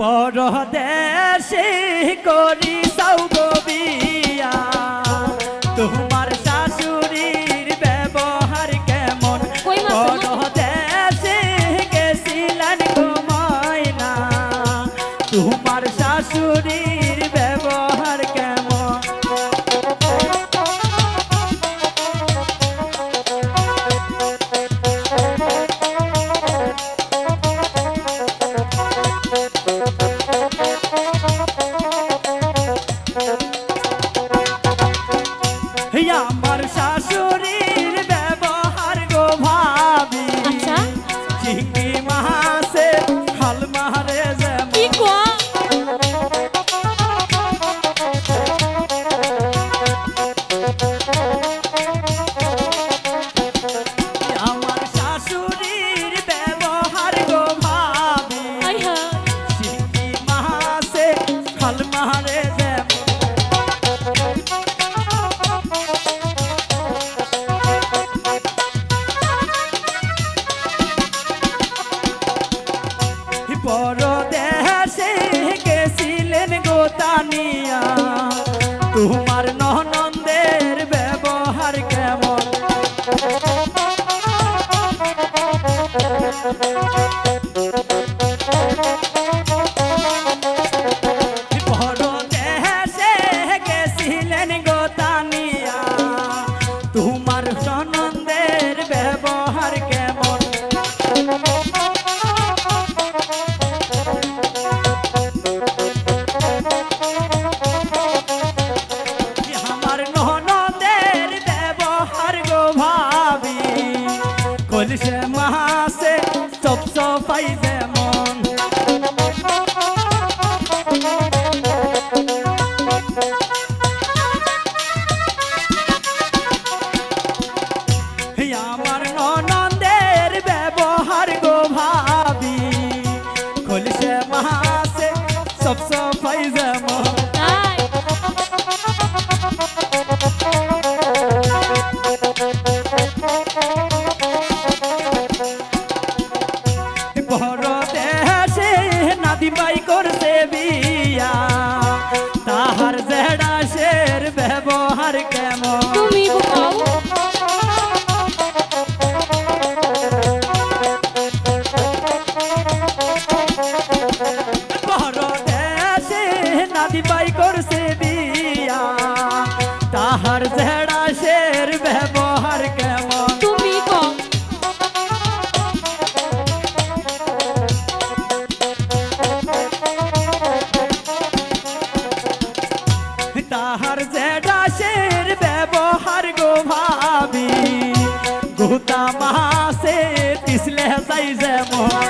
পরদেশে করি সৌগবিয়া। তোমার শাশুড়ির ব্যবহার কেমন? পরদেশে গেছিলেন ঘুমায় না তোমার শাশুড়ির আমার শাশুড়ির ব্যবহার গো ভাবি। চিংড়ি মাছে হাল যেমন। আমার শাশুড়ির ব্যবহার গো ভাবি। আই হা হাল মারে পরদেশে গেছিলেন গোতানিয়া তোমার ননন্দের ব্যবহার কেমন? পরদেশে গেছিলেন গোতানিয়া তোমার ননন্দের তাহার জেডাসের ব্যবহার কেমন? তুমি তাহার জেডাসের ব্যবহার গো ভাবি। গুতা মাসে তিসলে যাই যেমন।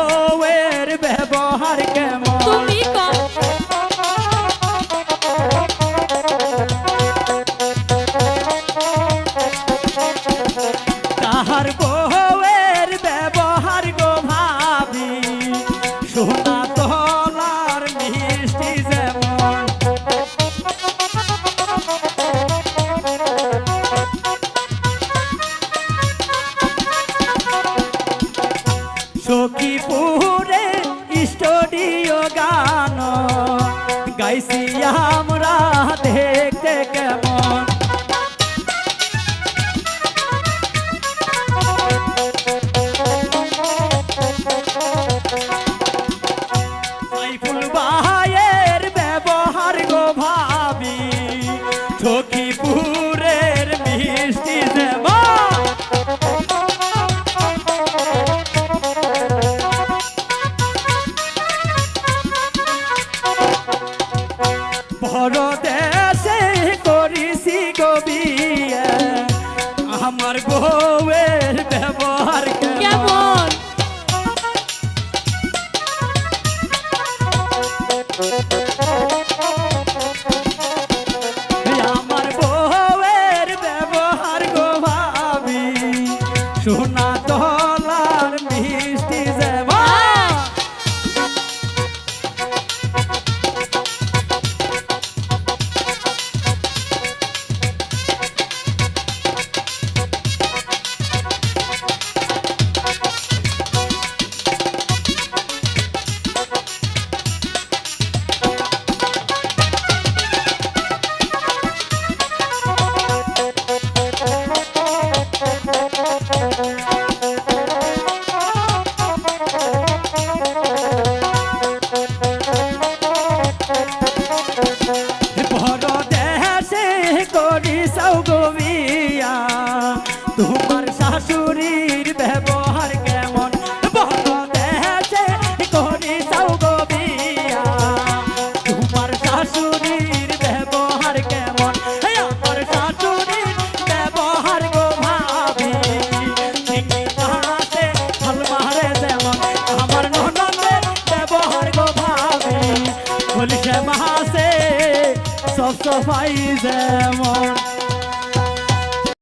বউয়ের ব্যবহার কেমন? 是呀、সোনা সফাই যেমন